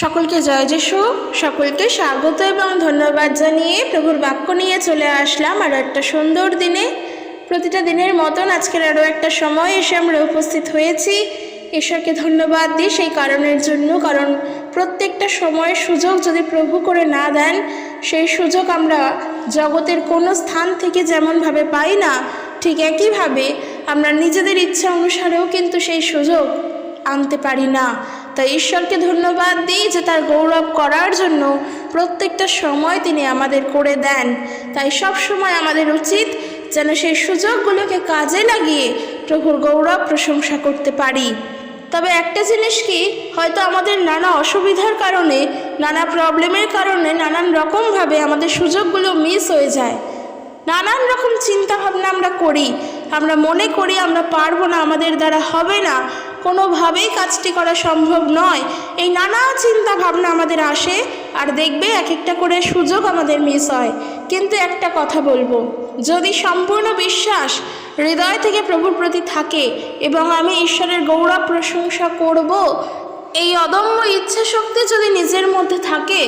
সকলকে জয় যিশু। সকলকে স্বাগত এবং ধন্যবাদ জানিয়ে প্রভুর বাক্য নিয়ে চলে আসলাম আরও একটা সুন্দর দিনে। প্রতিটা দিনের মতন আজকের আরও একটা সময় এসে আমরা উপস্থিত হয়েছি। ঈশ্বরকে ধন্যবাদ দিই সেই কারণের জন্য, কারণ প্রত্যেকটা সময় সুযোগ যদি প্রভু করে না দেন, সেই সুযোগ আমরা জগতের কোনো স্থান থেকে যেমনভাবে পাই না, ঠিক একইভাবে আমরা নিজেদের ইচ্ছা অনুসারেও কিন্তু সেই সুযোগ আনতে পারি না। তাই ঈশ্বরকে ধন্যবাদ দিই যে তার গৌরব করার জন্য প্রত্যেকটা সময় তিনি আমাদের করে দেন। তাই সব সময় আমাদের উচিত যেন সেই সুযোগগুলোকে কাজে লাগিয়ে প্রভুর গৌরব প্রশংসা করতে পারি। তবে একটা জিনিস কি, হয়তো আমাদের নানা অসুবিধার কারণে, নানা প্রবলেমের কারণে নানান রকমভাবে আমাদের সুযোগগুলো মিস হয়ে যায়। নানান রকম চিন্তাভাবনা আমরা করি। আমরা মনে করি আমরা পারব না, আমাদের দ্বারা হবে না। কোনোভাবেই কাজটি করা সম্ভব নয়। এই নানা চিন্তা ভাবনা আমাদের আসে আর দেখবে এক একটা করে সুযোগ আমাদের মিস হয়। কিন্তু একটা কথা বলব, যদি সম্পূর্ণ বিশ্বাস হৃদয় থেকে প্রভুর প্রতি থাকে এবং আমি ঈশ্বরের গৌরব প্রশংসা করব, এই অদম্য ইচ্ছা শক্তি যদি নিজের মধ্যে থাকে,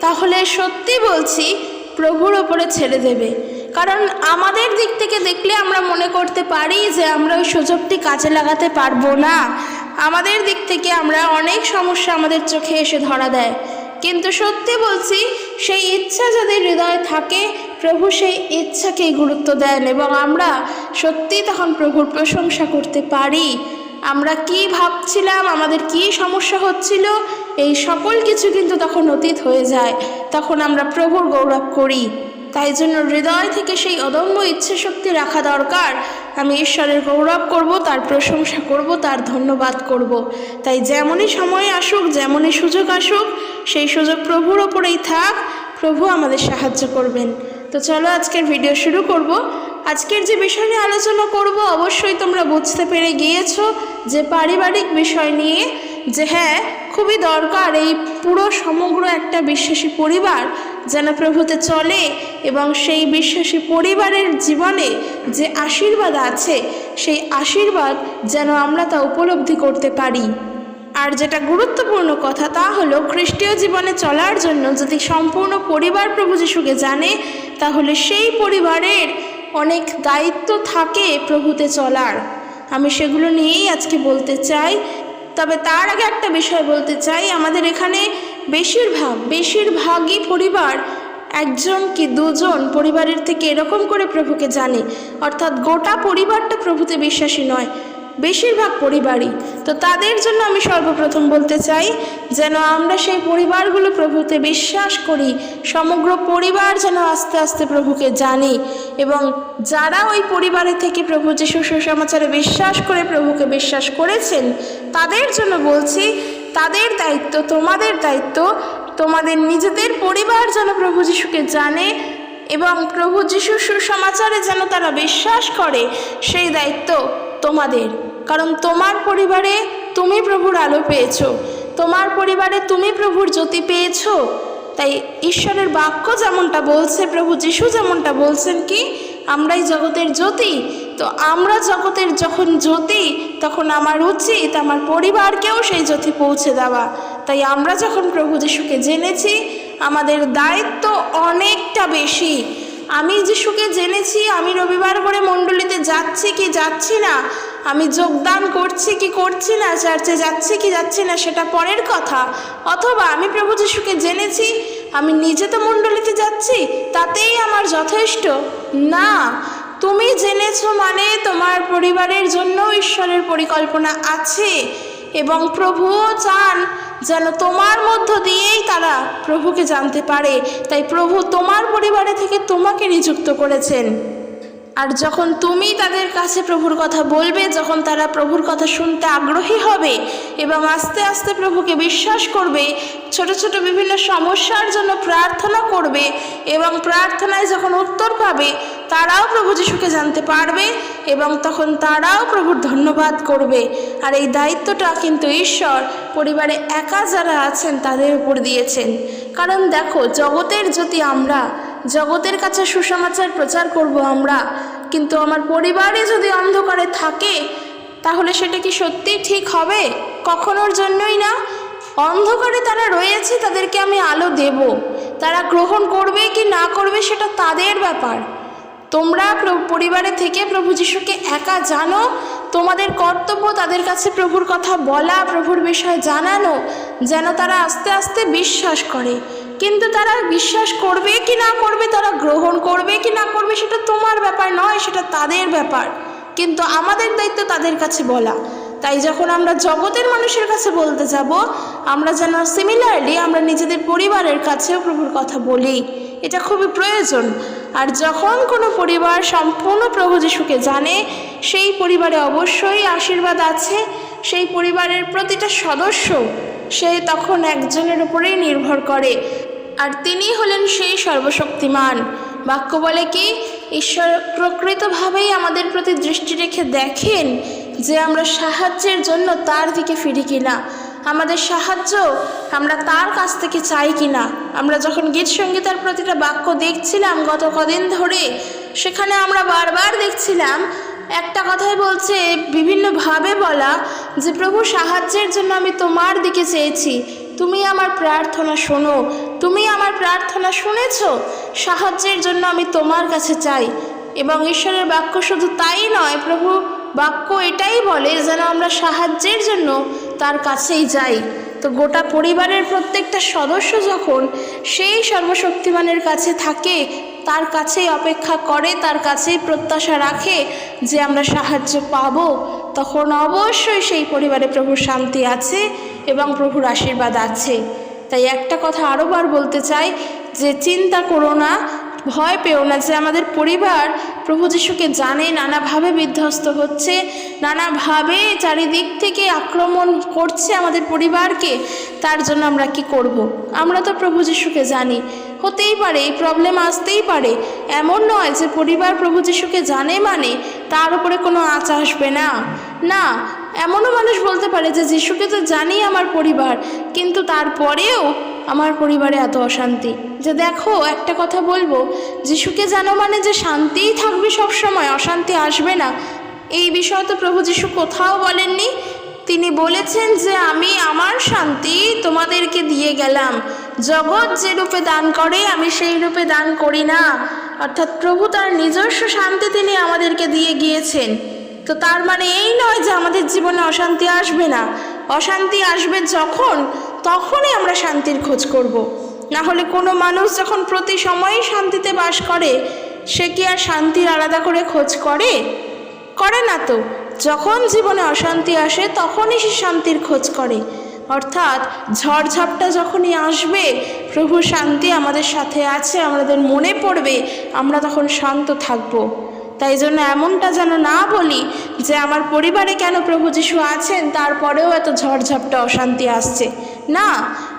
তাহলে সত্যি বলছি, প্রভুর ওপরে ছেড়ে দেবে। কারণ আমাদের দিক থেকে দেখলে আমরা মনে করতে পারি যে আমরা ওই সুযোগটি কাজে লাগাতে পারব না। আমাদের দিক থেকে আমরা অনেক সমস্যা আমাদের চোখে এসে ধরা দেয়। কিন্তু সত্যি বলছি, সেই ইচ্ছা যদি হৃদয়ে থাকে, প্রভু সেই ইচ্ছাকেই গুরুত্ব দেন এবং আমরা সত্যিই তখন প্রভুর প্রশংসা করতে পারি। আমরা কি ভাবছিলাম, আমাদের কি সমস্যা হচ্ছিল, এই সকল কিছু কিন্তু তখন অতীত হয়ে যায়। তখন আমরা প্রভুর গৌরব করি। তাই জন্য হৃদয় থেকে সেই অদম্য ইচ্ছে শক্তি রাখা দরকার। আমি ঈশ্বরের গৌরব করব, তার প্রশংসা করব, তার ধন্যবাদ করব। তাই যেমনই সময় আসুক, যেমনই সুযোগ আসুক, সেই সুযোগ প্রভুর ওপরেই থাক, প্রভু আমাদের সাহায্য করবেন। তো চলো আজকের ভিডিও শুরু করব। আজকের যে বিষয় নিয়ে আলোচনা করব, অবশ্যই তোমরা বুঝতে পেরে গিয়েছো যে পারিবারিক বিষয় নিয়ে, যে হ্যাঁ খুবই দরকার এই পুরো সমগ্র একটা বিশ্বাসী পরিবার যেন প্রভুতে চলে এবং সেই বিশ্বাসী পরিবারের জীবনে যে আশীর্বাদ আছে, সেই আশীর্বাদ যেন আমরা তা উপলব্ধি করতে পারি। আর যেটা গুরুত্বপূর্ণ কথা তা হলো, খ্রিস্টীয় জীবনে চলার জন্য যদি সম্পূর্ণ পরিবার প্রভু যিশুকে জানে, তাহলে সেই পরিবারের অনেক দায়িত্ব থাকে প্রভুতে চলার। আমি সেগুলো নিয়েই আজকে বলতে চাই। তবে তার আগে একটা বিষয় বলতে চাই। আমাদের এখানে বেশিরভাগ, বেশিরভাগই পরিবার একজন কি দুজন পরিবারের থেকে এরকম করে প্রভুকে জানে। অর্থাৎ গোটা পরিবারটা প্রভুতে বিশ্বাসী নয়, বেশিরভাগ পরিবারই। তো তাদের জন্য আমি সর্বপ্রথম বলতে চাই, যেন আমরা সেই পরিবারগুলো প্রভুতে বিশ্বাস করি, সমগ্র পরিবার যেন আস্তে আস্তে প্রভুকে জানে এবং যারা ওই পরিবারে থেকে প্রভু যিশু সুসমাচারে বিশ্বাস করে প্রভুকে বিশ্বাস করেছেন, তাদের জন্য বলছি তাদের দায়িত্ব, তোমাদের দায়িত্ব, তোমাদের নিজেদের পরিবার যেন প্রভু যিশুকে জানে এবং প্রভু যিশু সুসমাচারে যেন তারা বিশ্বাস করে, সেই দায়িত্ব তোমাদের। কারণ তোমার পরিবারে তুমি প্রভুর আলো পেয়েছ, তোমার পরিবারে তুমি প্রভুর জ্যোতি পেয়েছ। তাই ঈশ্বরের বাক্য যেমনটা বলছে, প্রভু যিশু যেমনটা বলছেন কি, আমরাই জগতের জ্যোতি তো আমরা জগতের যখন জ্যোতি, তখন আমার উচিত আমার পরিবারকেও সেই জ্যোতি পৌঁছে দেওয়া। তাই আমরা যখন প্রভু যিশুকে জেনেছি, আমাদের দায়িত্ব অনেকটা বেশি। আমি যিশুকে জেনেছি, আমি রবিবার করে মণ্ডলীতে যাচ্ছি কি যাচ্ছি না, আমি যোগদান করছি কি করছি না, চার্চে যাচ্ছি কি যাচ্ছি না, সেটা পরের কথা। অথবা আমি প্রভু যিশুকে জেনেছি, আমি নিজে তো মণ্ডলীতে যাচ্ছি, তাতেই আমার যথেষ্ট। না তুমি জেনেছো মানে তোমার পরিবারের জন্য ঈশ্বরের পরিকল্পনা আছে এবং প্রভুও চান যেন তোমার মধ্য দিয়েই তারা প্রভুকে জানতে পারে। তাই প্রভু তোমার পরিবারে থেকে তোমাকে নিযুক্ত করেছেন। আর যখন তুমি তাদের কাছে প্রভুর কথা বলবে, যখন তারা প্রভুর কথা শুনতে আগ্রহী হবে এবং আস্তে আস্তে প্রভুকে বিশ্বাস করবে, ছোট ছোট বিভিন্ন সমস্যার জন্য প্রার্থনা করবে এবং প্রার্থনায় যখন উত্তর পাবে তারাও প্রভু যিশুকে জানতে পারবে এবং তখন তারাও প্রভুর ধন্যবাদ করবে। আর এই দায়িত্বটা কিন্তু ঈশ্বর পরিবারে একা যারা আছেন তাদের উপর দিয়েছেন। কারণ দেখো, জগতের যদি আমরা, জগতের কাছে সুসমাচার প্রচার করব আমরা, কিন্তু আমার পরিবারে যদি অন্ধকারে থাকে, তাহলে সেটা কি সত্যিই ঠিক হবে? কখনোর জন্যই না। অন্ধকারে তারা রয়েছে, তাদেরকে আমি আলো দেব। তারা গ্রহণ করবে কি না করবে সেটা তাদের ব্যাপার। তোমরা প্র- পরিবারে থেকে প্রভু যিশুকে একা জানো? তোমাদের কর্তব্য তাদের কাছে প্রভুর কথা বলা, প্রভুর বিষয়ে জানানো, যেন তারা আস্তে আস্তে বিশ্বাস করে। কিন্তু তারা বিশ্বাস করবে কি না করবে, তারা গ্রহণ করবে কি না করবে, সেটা তোমার ব্যাপার নয়, সেটা তাদের ব্যাপার। কিন্তু আমাদের দায়িত্ব তাদের কাছে বলা। তাই যখন আমরা জগতের মানুষের কাছে বলতে যাব, আমরা যেন সিমিলারলি আমরা নিজেদের পরিবারের কাছেও প্রভুর কথা বলি। এটা খুবই প্রয়োজন। আর যখন কোনো পরিবার সম্পূর্ণ প্রভু যিশুকে জানে, সেই পরিবারে অবশ্যই আশীর্বাদ আছে। সেই পরিবারের প্রতিটা সদস্য সে তখন একজনের উপরেই নির্ভর করে। আর তিনি হলেন সেই সর্বশক্তিমান। বাক্য বলে কি, ঈশ্বর প্রকৃতভাবেই আমাদের প্রতি দৃষ্টি রেখে দেখেন যে আমরা সাহায্যের জন্য তার দিকে ফিরি কিনা। আমাদের সাহায্য, আমরা তার কাছ থেকে চাই কিনা? আমরা যখন গীত সঙ্গীতার প্রতিটা বাক্য দেখছিলাম গত কদিন ধরে, সেখানে আমরা বারবার দেখছিলাম, একটা কথাই বলছে, বিভিন্নভাবে বলা যে, প্রভু, সাহায্যের জন্য আমি তোমার দিকে চেয়েছি। তুমি আমার প্রার্থনা শোনো। তুমি আমার প্রার্থনা শুনেছ? সাহায্যের জন্য আমি তোমার কাছে চাই। এবং ঈশ্বরের বাক্য শুধু তাই নয়, প্রভু, বাক্য এটাই বলে যেন আমরা সাহায্যের জন্য তার কাছেই যাই। তো গোটা পরিবারের প্রত্যেকটা সদস্য যখন সেই সর্বশক্তিমানের কাছে থাকে, তার কাছেই অপেক্ষা করে, তার কাছেই প্রত্যাশা রাখে যে আমরা সাহায্য পাব, তখন অবশ্যই সেই পরিবারে প্রভুর শান্তি আছে এবং প্রভুর আশীর্বাদ আছে। তাই একটা কথা আরোবার বলতে চাই যে, চিন্তা করো না ভয় পেও না যে আমাদের পরিবার প্রভু যিশুকে জানে, নানাভাবে বিধ্বস্ত হচ্ছে, নানাভাবে চারিদিক থেকে আক্রমণ করছে আমাদের পরিবারকে, তার জন্য আমরা কি করব। আমরা তো প্রভু যিশুকে জানি। হতেই পারে, এই প্রবলেম আসতেই পারে। এমন নয় যে পরিবার প্রভু যিশুকে জানে মানে তার উপরে কোনো আঁচ আসবে না। না এমনও মানুষ বলতে পারে যে, যিশুকে তো জানি আমার পরিবার, কিন্তু তারপরেও আমার পরিবারে এত অশান্তি। যে দেখো, একটা কথা বলব, যিশুকে জানো মানে যে শান্তিই থাকবে সব সময় অশান্তি আসবে না। এই বিষয়ে তো প্রভু যিশু কোথাও বলেননি। তিনি বলেছেন যে, আমি আমার শান্তি তোমাদেরকে দিয়ে গেলাম। জগৎ যে রূপে দান করে, আমি সেই রূপে দান করি না। অর্থাৎ প্রভু তার নিজস্ব শান্তি তিনি আমাদেরকে দিয়ে গিয়েছেন। তো তার মানে এই নয় যে আমাদের জীবনে অশান্তি আসবে না। অশান্তি আসবে যখন, তখনই আমরা শান্তির খোঁজ করব। না হলে কোনো মানুষ যখন প্রতি সময়ই শান্তিতে বাস করে, সে কি আর শান্তির আলাদা করে খোঁজ করে? করে না তো। যখন জীবনে অশান্তি আসে, তখনই সে শান্তির খোঁজ করে। অর্থাৎ ঝড়ঝাপটা যখনই আসবে, প্রভু শান্তি আমাদের সাথে আছে, আমাদের মনে পড়বে, আমরা তখন শান্ত থাকব। তাই জন্য এমনটা যেন না বলি যে আমার পরিবারে কেন প্রভু যিশু আছেন, তারপরেও এত ঝড়ঝাপটা, অশান্তি আসছে। না,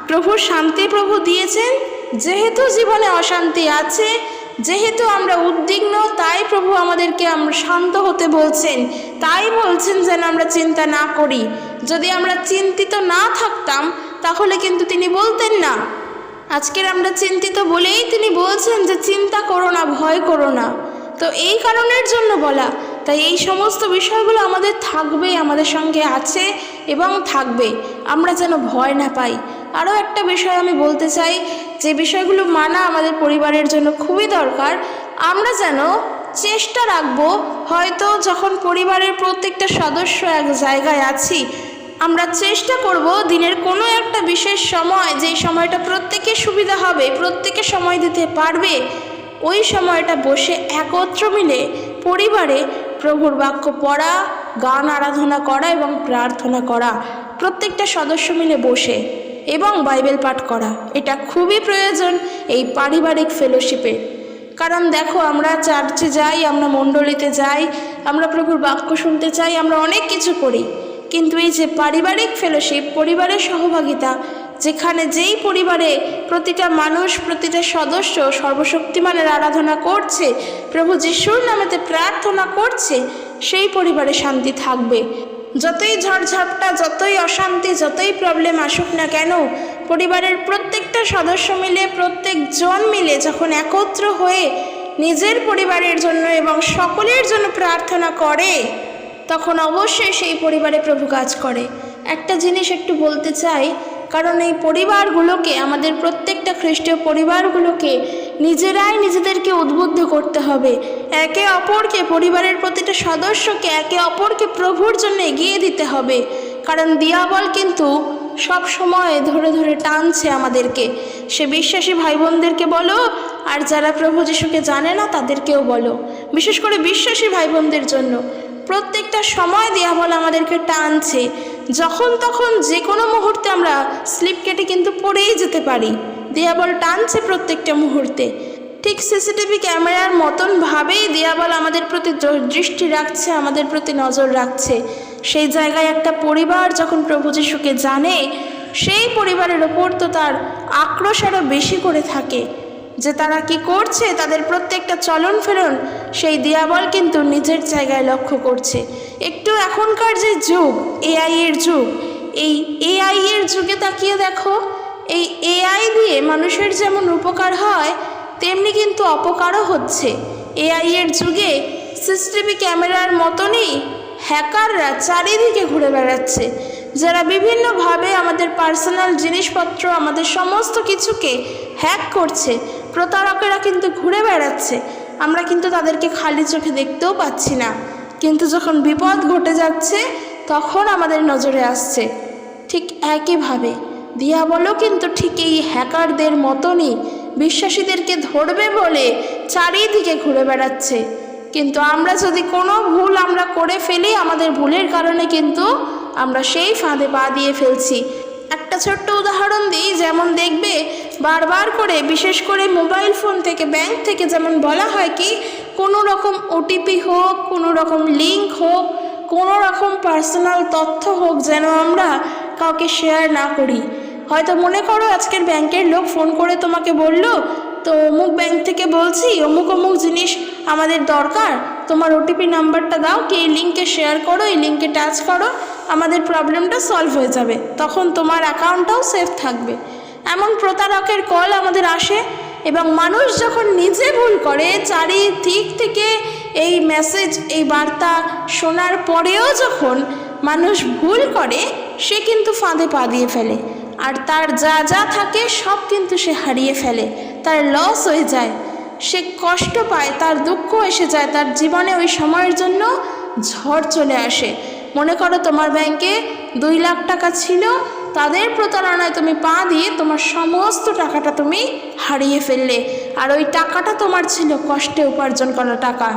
প্রভু শান্তি প্রভু দিয়েছেন, যেহেতু জীবনে অশান্তি আছে, যেহেতু আমরা উদ্বিগ্ন, তাই প্রভু আমাদেরকে আমরা শান্ত হতে বলছেন। তাই বলছেন যেন আমরা চিন্তা না করি। যদি আমরা চিন্তিত না থাকতাম, তাহলে কিন্তু তিনি বলতেন না। আজকের আমরা চিন্তিত বলেই তিনি বলছেন যে, চিন্তা করো না, ভয় করো না। তো এই কারণের জন্য বলা, তাই এই সমস্ত বিষয়গুলো আমাদের থাকবে আমাদের সঙ্গে আছে এবং থাকবে। আমরা যেন ভয় না পাই। আরও একটা বিষয় আমি বলতে চাই, যে বিষয়গুলো মানা আমাদের পরিবারের জন্য খুবই দরকার, আমরা যেন চেষ্টা রাখব, হয়তো যখন পরিবারের প্রত্যেকটা সদস্য এক জায়গায় আছি, আমরা চেষ্টা করব দিনের কোনো একটা বিশেষ সময়, যেই সময়টা প্রত্যেকের সুবিধা হবে, প্রত্যেকে সময় দিতে পারবে ওই সময়টা বসে একত্র মিলে পরিবারে প্রভুর বাক্য পড়া, গান আরাধনা করা এবং প্রার্থনা করা। প্রত্যেকটা সদস্য মিলে বসে এবং বাইবেল পাঠ করা। এটা খুবই প্রয়োজন এই পারিবারিক ফেলোশিপে কারণ দেখো, আমরা চার্চে যাই, আমরা মণ্ডলীতে যাই, আমরা প্রভুর বাক্য শুনতে চাই, আমরা অনেক কিছু করি। কিন্তু এই যে পারিবারিক ফেলোশিপ পরিবারের সহভাগিতা যেখানে যেই পরিবারে প্রতিটা মানুষ, প্রতিটা সদস্য সর্বশক্তিমানের আরাধনা করছে, প্রভু যিশুর নামেতে প্রার্থনা করছে, সেই পরিবারে শান্তি থাকবে। যতই ঝড়ঝাপটা, যতই অশান্তি, যতই প্রবলেম আসুক না কেন, পরিবারের প্রত্যেকটা সদস্য মিলে প্রত্যেকজন মিলে যখন একত্র হয়ে নিজের পরিবারের জন্য এবং সকলের জন্য প্রার্থনা করে, তখন অবশ্যই সেই পরিবারে প্রভু কাজ করে। একটা জিনিস একটু বলতে চাই কারণ এই পরিবারগুলোকে, আমাদের প্রত্যেকটা খ্রিস্টীয় পরিবারগুলোকে নিজেরাই নিজেদেরকে উদ্বুদ্ধ করতে হবে। একে অপরকে, পরিবারের প্রতিটা সদস্যকে একে অপরকে প্রভুর জন্য এগিয়ে দিতে হবে। কারণ দিয়াবল কিন্তু সব সময় ধরে ধরে টানছে আমাদেরকে। সে বিশ্বাসী ভাই বোনদেরকে বলো, আর যারা প্রভু যিশুকে জানে না, তাদেরকেও বলো। বিশেষ করে বিশ্বাসী ভাই বোনদের জন্য। প্রত্যেকটা সময় দিয়াবল আমাদেরকে টানছে। যখন তখন যে কোনো মুহূর্তে আমরা স্লিপ কেটে কিন্তু পড়েই যেতে পারি। দিয়াবল টানছে প্রত্যেকটা মুহূর্তে। ঠিক সিসিটিভি ক্যামেরার মতন ভাবেই দিয়াবল আমাদের প্রতি দৃষ্টি রাখছে, আমাদের প্রতি নজর রাখছে। সেই জায়গায় একটা পরিবার যখন প্রভু যিশুকে জানে, সেই পরিবারের ওপর তো তার আক্রোশ আরও বেশি করে থাকে। যে তারা কি করছে, তাদের প্রত্যেকটা চলন ফেরন সেই দিয়াবল কিন্তু নিজের জায়গায় লক্ষ্য করছে। একটু এখনকার যে যুগ এআই এর যুগ, এই এআই এর যুগে তাকিয়ে দেখো, এই এআই দিয়ে মানুষের যেমন উপকার হয়, তেমনি কিন্তু অপকারও হচ্ছে। এআই এর যুগে সিসিটিভি ক্যামেরার মতনই হ্যাকাররা চারিদিকে ঘুরে বেড়াচ্ছে। যারা বিভিন্নভাবে আমাদের পার্সোনাল জিনিসপত্র, আমাদের সমস্ত কিছুকে হ্যাক করছে, প্রতারকেরা কিন্তু ঘুরে বেড়াচ্ছে। আমরা কিন্তু তাদেরকে খালি চোখে দেখতেও পাচ্ছি না। কিন্তু যখন বিপদ ঘটে যাচ্ছে, তখন আমাদের নজরে আসছে। ঠিক একইভাবে, দিয়াবলও কিন্তু ঠিক এই হ্যাকারদের মতনই বিশ্বাসীদেরকে ধরবে বলে চারিদিকে ঘুরে বেড়াচ্ছে। কিন্তু আমরা যদি কোনো ভুল আমরা করে ফেলি, আমাদের ভুলের কারণে কিন্তু আমরা সেই ফাঁদে পা দিয়ে ফেলছি। একটা ছোট্ট উদাহরণ দিই, যেমন দেখবে বারবার করে, বিশেষ করে মোবাইল ফোন থেকে, ব্যাংক থেকে যেমন বলা হয় কি, কোনো রকম ওটিপি হোক, কোনো রকম লিঙ্ক হোক, কোনো রকম পার্সোনাল তথ্য হোক যেন আমরা কাউকে শেয়ার না করি। হয়তো মনে করো আজকের ব্যাংকের লোক ফোন করে তোমাকে বলল, তো অমুক ব্যাংক থেকে বলছি, অমুক অমুক জিনিস আমাদের দরকার, তোমার ওটিপি নাম্বারটা দাও, কি এই লিঙ্কে শেয়ার করো, এই লিঙ্কে টাচ করো, আমাদের প্রবলেমটা সলভ হয়ে যাবে। তখন তোমার অ্যাকাউন্টটাও সেফ থাকবে। এমন প্রতারকের কল আমাদের আসে এবং মানুষ যখন নিজে ভুল করে, চারিদিক থেকে এই মেসেজ এই বার্তা শোনার পরেও যখন মানুষ ভুল করে, সে কিন্তু ফাঁদে পা দিয়ে ফেলে। আর তার যা যা থাকে সব কিন্তু সে হারিয়ে ফেলে। তার লস হয়ে যায়। সে কষ্ট পায়, তার দুঃখ এসে যায়, তার জীবনে ওই সময়ের জন্য ঝড় চলে আসে। মনে করো তোমার ব্যাংকে দুই লাখ টাকা ছিল তাদের প্রতারণায় তুমি পা দিয়ে তোমার সমস্ত টাকাটা তুমি হারিয়ে ফেললে। আর ওই টাকাটা তোমার ছিল কষ্টে উপার্জন করা টাকা।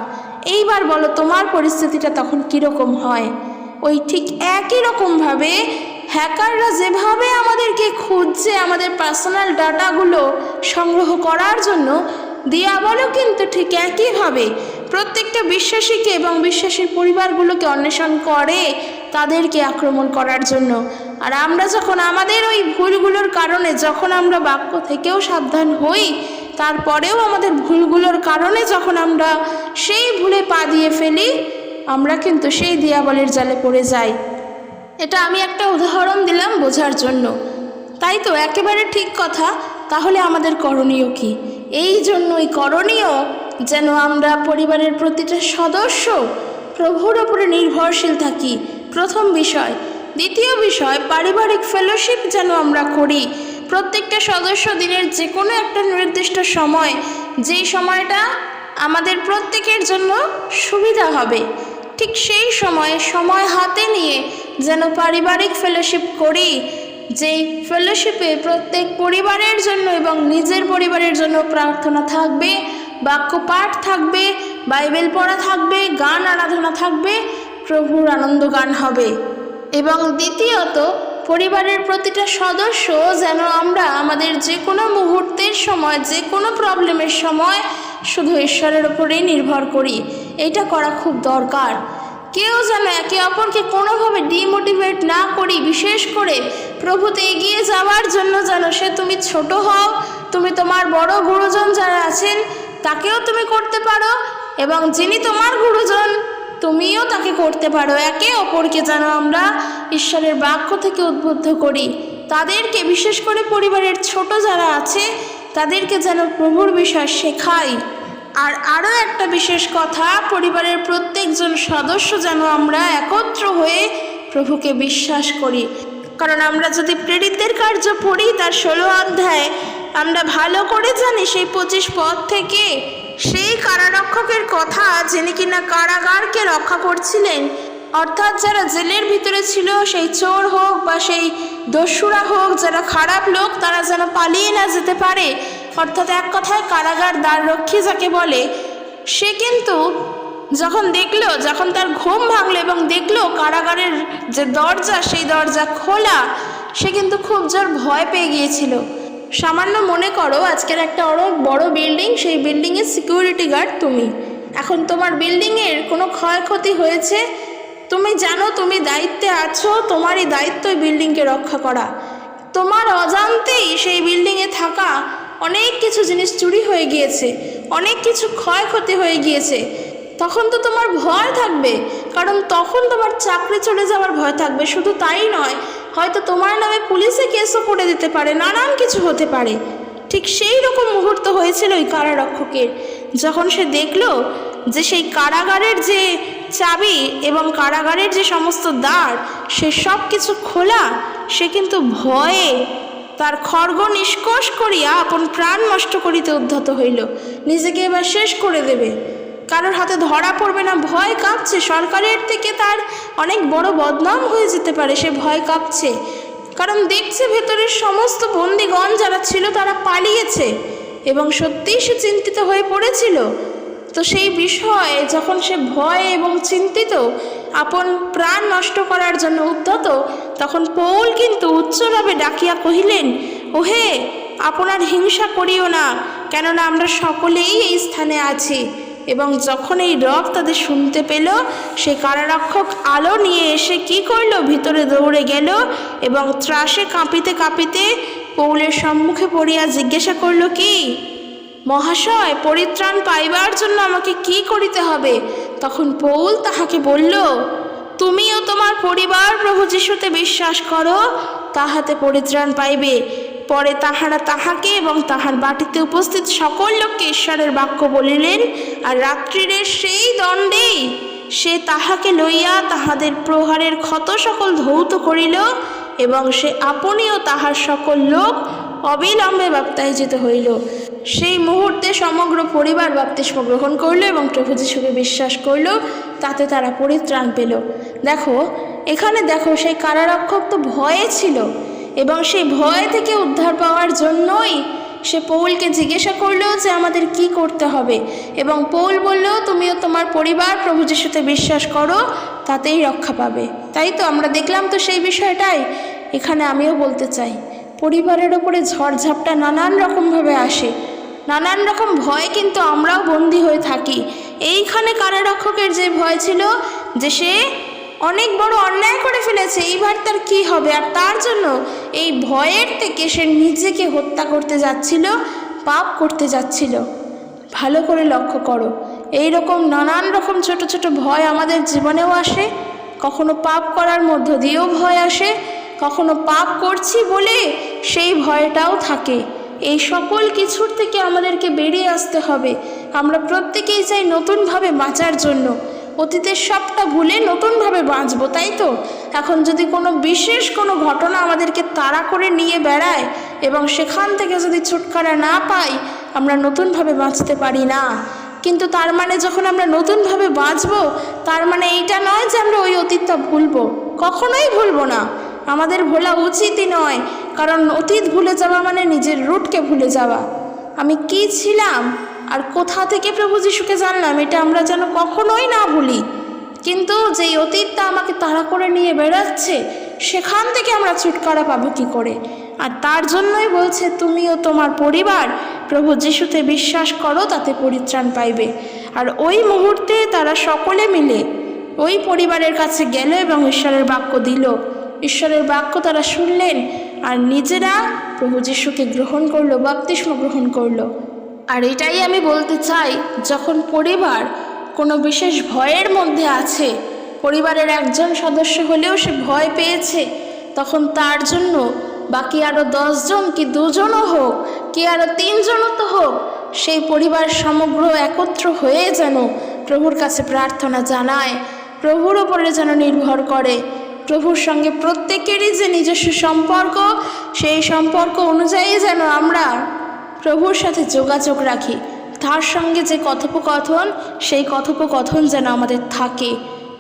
এইবার বলো, তোমার পরিস্থিতিটা তখন কীরকম হয়? ওই ঠিক একই রকমভাবে হ্যাকাররা যেভাবে আমাদেরকে খুঁজছে, আমাদের পার্সোনাল ডাটাগুলো সংগ্রহ করার জন্য দিয়াবলও কিন্তু ঠিক একইভাবে প্রত্যেকটা বিশ্বাসীকে এবং বিশ্বাসীর পরিবারগুলোকে অন্বেষণ করে তাদেরকে আক্রমণ করার জন্য। আর আমরা যখন আমাদের ওই ভুলগুলোর কারণে, যখন আমরা বাক্য থেকেও সাবধান হই, তারপরেও আমাদের ভুলগুলোর কারণে যখন আমরা সেই ভুলে পা দিয়ে ফেলি, আমরা কিন্তু সেই দিয়াবলের জালে পড়ে যাই। এটা আমি একটা উদাহরণ দিলাম বোঝার জন্য। তাই তো, একেবারে ঠিক কথা। তাহলে আমাদের করণীয় কি? এই জন্যই করণীয় যেন আমরা পরিবারের প্রতিটা সদস্য প্রভুর ওপরে নির্ভরশীল থাকি। প্রথম বিষয় দ্বিতীয় বিষয়, পারিবারিক ফেলোশিপ যেন আমরা করি। প্রত্যেকটা সদস্য দিনের যে কোনো একটা নির্দিষ্ট সময়, যেই সময়টা আমাদের প্রত্যেকের জন্য সুবিধা হবে। ঠিক সেই সময়ে সময় হাতে নিয়ে যেন পারিবারিক ফেলোশিপ করি, যেই ফেলোশিপে প্রত্যেক পরিবারের জন্য এবং নিজের পরিবারের জন্য প্রার্থনা থাকবে, বাক্য পাঠ থাকবে, বাইবেল পড়া থাকবে, গান, আরাধনা থাকবে, প্রভুর আনন্দ গান হবে। এবং দ্বিতীয়ত, পরিবারের প্রতিটা সদস্য যেন আমরা আমাদের যে কোনো মুহূর্তের সময়, যে কোনো প্রবলেমের সময় শুধু ঈশ্বরের উপরেই নির্ভর করি। এটা করা খুব দরকার। কেউ যেন একে অপরকে কোনোভাবে ডিমোটিভেট না করি, বিশেষ করে প্রভুতে এগিয়ে যাওয়ার জন্য যেন সে তুমি ছোট হও, তুমি তোমার বড় গুরুজন যারা আছেন, তাকেও তুমি করতে পারো এবং যিনি তোমার গুরুজন তুমিও তাকে করতে পারো। একে অপরকে যেন আমরা ঈশ্বরের বাক্য থেকে উদ্বুদ্ধ করি। তাদেরকে, বিশেষ করে পরিবারের ছোট যারা আছে, তাদেরকে যেন প্রভুর বিষয় শেখাই। আর আরও একটা বিশেষ কথা, পরিবারের প্রত্যেকজন সদস্য যেন আমরা একত্র হয়ে প্রভুকে বিশ্বাস করি। কারণ আমরা যদি প্রেরিতের কার্য পড়ি তার ষোলো অধ্যায়, আমরা ভালো করে জানি সেই পঁচিশ পদ থেকে সেই কারারক্ষকের কথা যিনি কিনা কারাগারকে রক্ষা করছিলেন, অর্থাৎ যারা জেলের ভিতরে ছিল, সেই চোর হোক বা সেই দস্যুরা হোক, যারা খারাপ লোক, তারা যেন পালিয়ে না যেতে পারে। অর্থাৎ এক কথায় কারাগার দ্বার রক্ষী যাকে বলে, সে কিন্তু যখন দেখল, যখন তার ঘুম ভাঙলো এবং দেখল কারাগারের যে দরজা, সেই দরজা খোলা, সে কিন্তু খুব জোর ভয় পেয়ে গিয়েছিল। সামান্য মনে করো, আজকের একটা অনেক বড় বিল্ডিং সেই বিল্ডিংয়ের সিকিউরিটি গার্ড তুমি। এখন তোমার বিল্ডিংয়ের কোনো ক্ষয়ক্ষতি হয়েছে? তুমি জানো তুমি দায়িত্বে আছো, তোমারই দায়িত্ব বিল্ডিংকে রক্ষা করা। তোমার অজান্তেই সেই বিল্ডিংয়ে থাকা অনেক কিছু জিনিস চুরি হয়ে গিয়েছে, অনেক কিছু ক্ষয়ক্ষতি হয়ে গিয়েছে। তখন তো তোমার ভয় থাকবে, কারণ তখন তোমার চাকরি চলে যাওয়ার ভয় থাকবে, শুধু তাই নয় হয়তো তোমার নামে পুলিশে কেসও করে দিতে পারে, নানান কিছু হতে পারে। ঠিক সেই রকম মুহূর্ত হয়েছিল ওই কারারক্ষকের, যখন সে দেখল যে সেই কারাগারের যে চাবি এবং কারাগারের যে সমস্ত দ্বার, সে সব কিছু খোলা, সে কিন্তু ভয়ে তার খর্গ নিষ্কোষ করিয়া আপন প্রাণ নষ্ট করিতে উদ্ধত হইল। নিজেকে এবার শেষ করে দেবে। কারোর হাতে ধরা পড়বে না, ভয় কাঁপছে। সরকারের থেকে তার অনেক বড় বদনাম হয়ে যেতে পারে, সে ভয় কাঁপছে। কারণ দেখছে ভেতরের সমস্ত বন্দিগণ যারা ছিল তারা পালিয়েছে এবং সত্যিই সে চিন্তিত হয়ে পড়েছিল। তো সেই বিষয়ে যখন সে ভয় এবং চিন্তিত, আপন প্রাণ নষ্ট করার জন্য উদ্যত তখন পৌল কিন্তু উচ্চভাবে ডাকিয়া কহিলেন, ওহে, আপনার হিংসা করিও না, কেননা আমরা সকলেই এই স্থানে আছি। এবং যখন এই রব তাদের শুনতে পেল, সে কারারক্ষক আলো নিয়ে এসে কি করল? ভিতরে দৌড়ে গেল এবং ত্রাসে কাঁপিতে কাঁপিতে পৌলের সম্মুখে পড়িয়া জিজ্ঞাসা করল, কি? মহাশয়, পরিত্রাণ পাইবার জন্য আমাকে কি করিতে হবে? তখন পৌল তাহাকে বলল, তুমিও তোমার পরিবার প্রভু যিশুতে বিশ্বাস করো, তাহাতে পরিত্রাণ পাইবে। পরে তাহারা তাহাকে এবং তাহার বাটিতে উপস্থিত সকল লোককে ঈশ্বরের বাক্য বলিলেন, আর রাত্রিরের সেই দণ্ডেই সে তাহাকে লইয়া তাহাদের প্রহারের ক্ষত সকল ধৌত করিল এবং সে আপনিও তাহার সকল লোক অবিলম্বে বাপ্তায়জিত হইল। সেই মুহূর্তে সমগ্র পরিবার বাপ্তিস্ম গ্রহণ করল এবং প্রভু যিশুকে বিশ্বাস করল, তাতে তারা পরিত্রাণ পেল। দেখো, এখানে দেখো সেই কারারক্ষক তো ভয়ে ছিল। এবং সেই ভয় থেকে উদ্ধার পাওয়ার জন্যই সে পৌলকে জিজ্ঞাসা করল যে আমাদের কি করতে হবে। এবং পৌল বলল, তুমিও তোমার পরিবার প্রভু যিশুতে বিশ্বাস করো, তাতেই রক্ষা পাবে। তাই তো আমরা দেখলাম তো সেই বিষয়টাই। এখানে আমিও বলতে চাই, পরিবারের ওপরে ঝড়ঝাপটা নানান রকমভাবে আসে। নানান রকম ভয় কিন্তু আমরাও বন্দি হয়ে থাকি। এইখানে কারারক্ষকের যে ভয় ছিল, যে সে অনেক বড় অন্যায় করে ফেলেছে, এইবার তার কি হবে? আর তার জন্য এই ভয়ের থেকে সে নিজেকে হত্যা করতে যাচ্ছিল, পাপ করতে যাচ্ছিল। ভালো করে লক্ষ্য করো এই রকম নানান রকম ছোট ছোট ভয় আমাদের জীবনেও আসে। কখনো পাপ করার মধ্য দিয়েও ভয় আসে, কখনো পাপ করছি বলে সেই ভয়টাও থাকে। এই সকল কিছুর থেকে আমাদেরকে বেরিয়ে আসতে হবে। আমরা প্রত্যেকেই চাই নতুনভাবে বাঁচার জন্য। অতীতের সবটা ভুলে নতুনভাবে বাঁচবো, তাই তো? এখন যদি কোনো বিশেষ কোনো ঘটনা আমাদেরকে তাড়া করে নিয়ে বেড়ায় এবং সেখান থেকে যদি ছুটকারা না পাই, আমরা নতুনভাবে বাঁচতে পারি না। কিন্তু তার মানে যখন আমরা নতুনভাবে বাঁচবো, তার মানে এইটা নয় যে আমরা ওই অতীতটা ভুলবো। কখনোই ভুলবো না। আমাদের ভোলা উচিতই নয়। কারণ অতীত ভুলে যাওয়া মানে নিজের রুটকে ভুলে যাওয়া। আমি কি ছিলাম? আর কোথা থেকে প্রভু যিশুকে জানলাম, এটা আমরা যেন কখনোই না ভুলি। কিন্তু যেই অতীতটা আমাকে তাড়া করে নিয়ে বেড়াচ্ছে, সেখান থেকে আমরা ছুটকারা পাবো কি করে? আর তার জন্যই বলছে তুমিও তোমার পরিবার, প্রভু যিশুতে বিশ্বাস করো, তাতে পরিত্রাণ পাইবে। আর ওই মুহূর্তে তারা সকলে মিলে ওই পরিবারের কাছে গেল এবং ঈশ্বরের বাক্য দিল। ঈশ্বরের বাক্য তারা শুনলেন আর নিজেরা প্রভু যিশুকে গ্রহণ করল, বাপ্তিস্ম গ্রহণ করল। আর এটাই আমি বলতে চাই, যখন পরিবার কোনো বিশেষ ভয়ের মধ্যে আছে, পরিবারের একজন সদস্য হলেও সে ভয় পেয়েছে, তখন তার জন্য বাকি আরও দশজন কি দুজনও হোক, কি আরও তিনজনও তো হোক, সেই পরিবার সমগ্র একত্র হয়ে যেন প্রভুর কাছে প্রার্থনা জানায়, প্রভুর ওপরে যেন নির্ভর করে, প্রভুর সঙ্গে প্রত্যেকেরই যে নিজস্ব সম্পর্ক, সেই সম্পর্ক অনুযায়ী যেন আমরা প্রভুর সাথে যোগাযোগ রাখি। তার সঙ্গে যে কথোপকথন, সেই কথোপকথন যেন আমাদের থাকে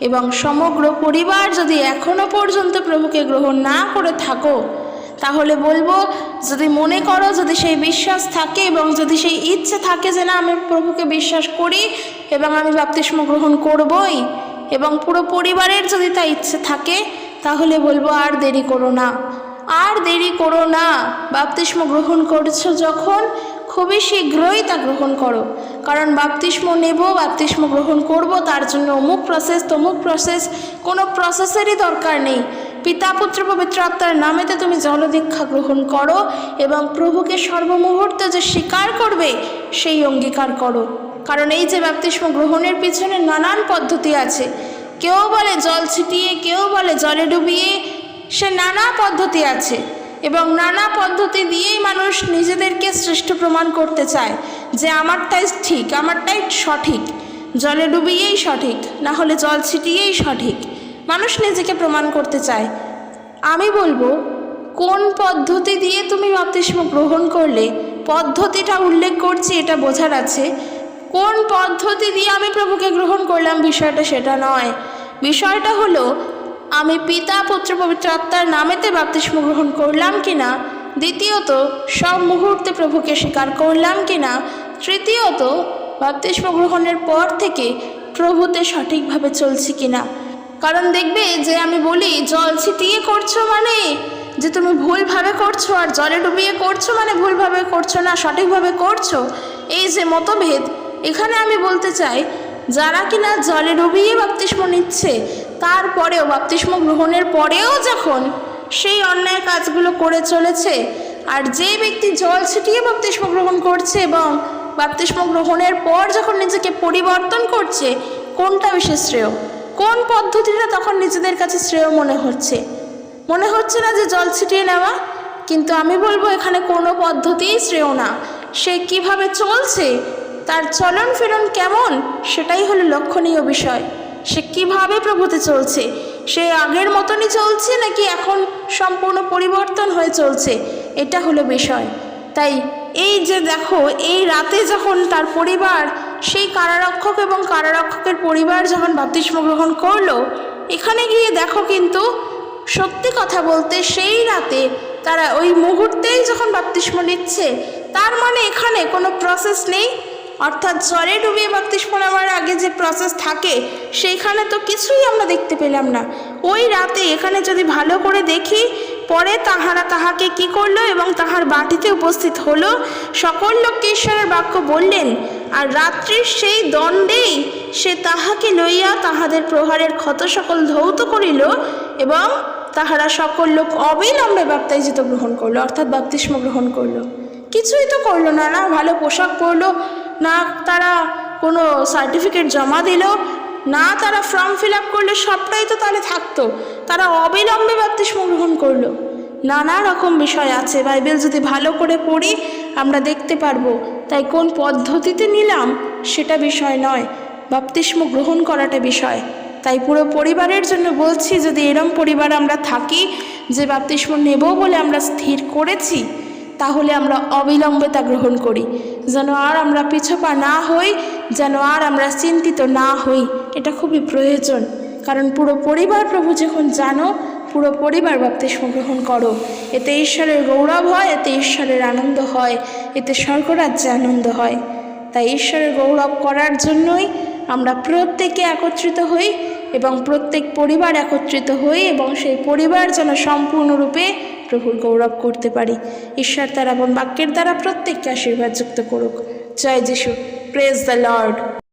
এবং সমগ্র পরিবার যদি এখনও পর্যন্ত প্রভুকে গ্রহণ না করে থাকো, তাহলে বলব, যদি মনে করো যদি সেই বিশ্বাস থাকে এবং যদি সেই ইচ্ছে থাকে যে না, আমি প্রভুকে বিশ্বাস করি এবং আমি বাপ্তিস্ম গ্রহণ করবই এবং পুরো পরিবারের যদি তা ইচ্ছে থাকে, তাহলে বলব আর দেরি করো না। আর দেরি করো না। বাপ্তিস্ম গ্রহণ করছ যখন, খুবই শীঘ্রই তা গ্রহণ করো। কারণ বাপ্তিস্ম নেব, বাপ্তিস্ম গ্রহণ করব, তার জন্য অমুক প্রসেস তমুক প্রসেস কোনো প্রসেসেরই দরকার নেই। পিতা, পুত্র, পবিত্র আত্মার নামেতে তুমি জলদীক্ষা গ্রহণ করো এবং প্রভুকে সর্বমুহূর্তে যে স্বীকার করবে, সেই অঙ্গীকার করো। কারণ এই যে বাপ্তিস্ম গ্রহণের পিছনে নানান পদ্ধতি আছে। কেউ বলে জল ছিটিয়ে, কেউ বলে জলে ডুবিয়ে সে নানা পদ্ধতি আছে এবং নানা পদ্ধতি দিয়েই মানুষ নিজেদেরকে শ্রেষ্ঠ প্রমাণ করতে চায় যে আমারটাই ঠিক, আমারটাই সঠিক। জলে ডুবিয়েই সঠিক, না হলে জল ছিটিয়েই সঠিক। মানুষ নিজেকে প্রমাণ করতে চায়। আমি বলব, কোন পদ্ধতি দিয়ে তুমি বাপ্তিস্ম গ্রহণ করলে, পদ্ধতিটা উল্লেখ করছি, এটা বোঝার আছে। কোন পদ্ধতি দিয়ে আমি প্রভুকে গ্রহণ করলাম বিষয়টা সেটা নয়। বিষয়টা হলো আমি পিতা, পুত্র, পবিত্র আত্মার নামেতে বাপ্তিস্ম গ্রহণ করলাম কিনা? দ্বিতীয়ত, সব মুহূর্তে প্রভুকে স্বীকার করলাম কিনা? তৃতীয়ত, বাপ্তিস্ম গ্রহণের পর থেকে প্রভুতে সঠিকভাবে চলছি কিনা? কারণ দেখবে যে আমি বলি, জল ছিটিয়ে করছ মানে? যে তুমি ভুলভাবে করছ আর জলে ডুবিয়ে করছ মানে ভুলভাবে করছ না, সঠিকভাবে করছ? এই যে মতভেদ, এখানে আমি বলতে চাই, যারা কিনা জলে ডুবিয়ে বাপ্তিস্ম নিচ্ছে তারপরেও বাপ্তিস্ম গ্রহণের পরেও যখন সেই অন্যায় কাজগুলো করে চলেছে আর যে ব্যক্তি জল ছিটিয়ে বাপ্তিস্ম গ্রহণ করছে এবং বাপ্তিস্ম গ্রহণের পর যখন নিজেকে পরিবর্তন করছে, কোনটা বেশি শ্রেয়? কোন পদ্ধতিটা তখন নিজেদের কাছে শ্রেয় মনে হচ্ছে? মনে হচ্ছে না যে জল ছিটিয়ে নেওয়া, কিন্তু আমি বলব এখানে কোনো পদ্ধতিই শ্রেয় না। সে কীভাবে চলছে, তার চলন ফিরন কেমন, সেটাই হলো লক্ষণীয় বিষয়। সে কীভাবে প্রভুতে চলছে? সে আগের মতনই চলছে নাকি এখন সম্পূর্ণ পরিবর্তন হয়ে চলছে? এটা হলো বিষয়। তাই এই যে দেখো, এই রাতে যখন তার পরিবার, সেই কারারক্ষক এবং কারারক্ষকের পরিবার যখন বাপ্তিস্ম গ্রহণ করল, এখানে গিয়ে দেখো কিন্তু সত্যি কথা বলতে সেই রাতে তারা ওই মুহূর্তেই যখন বাপ্তিস্ম নিচ্ছে, তার মানে এখানে কোনো প্রসেস নেই? অর্থাৎ জলে ডুবিয়ে বাপ্তিস্ম নেওয়ার আগে যে প্রসেস থাকে, সেইখানে তো কিছুই আমরা দেখতে পেলাম না। ওই রাতে এখানে যদি ভালো করে দেখি, পরে তাহারা তাহাকে কি করল এবং তাহার বাটিতে উপস্থিত হলো, সকল লোককে ঈশ্বরের বাক্য বললেন, আর রাত্রির সেই দণ্ডেই সে তাহাকে লইয়া তাহাদের প্রহারের ক্ষত সকল ধৌত করিল এবং তাহারা সকল লোক অবিলম্বে বাপ্তাইজিত গ্রহণ করল, অর্থাৎ বাপ্তিস্ম গ্রহণ করল। কিছুই তো করল না না, ভালো পোশাক পরলো না তারা কোনো সার্টিফিকেট জমা দিল না তারা ফর্ম ফিল আপ করল সবটাই তো তাহলে থাকতো। তারা অবিলম্বে বাপ্তিস্ম গ্রহণ করল। নানা রকম বিষয় আছে। বাইবেল যদি ভালো করে পড়ি, আমরা দেখতে পারব। তাই কোন পদ্ধতিতে নিলাম, সেটা বিষয় নয়। বাপ্তিস্ম গ্রহণ করাটা বিষয়। তাই পুরো পরিবারের জন্য বলছি, যদি এরম পরিবার আমরা থাকি, যে বাপ্তিস্ম নেব বলে আমরা স্থির করেছি, তাহলে আমরা অবিলম্বে তা গ্রহণ করি। যেন আর আমরা পিছপা না হই, যেন আর আমরা চিন্তিত না হই। এটা খুবই প্রয়োজন। কারণ পুরো পরিবার প্রভু যখন জানো, পুরো পরিবার বাপ্তিস্ম গ্রহণ করো। এতে ঈশ্বরের গৌরব হয়, এতে ঈশ্বরের আনন্দ হয়, এতে স্বর্গরাজ্যে আনন্দ হয়। তাই ঈশ্বরের গৌরব করার জন্যই আমরা প্রত্যেকে একত্রিত হই এবং প্রত্যেক পরিবার একত্রিত হই এবং সেই পরিবার যেন সম্পূর্ণরূপে প্রভুর গৌরব করতে পারি। ঈশ্বর তার এমন বাক্যের দ্বারা প্রত্যেককে আশীর্বাদ যুক্ত করুক। জয় যিশু। Praise the Lord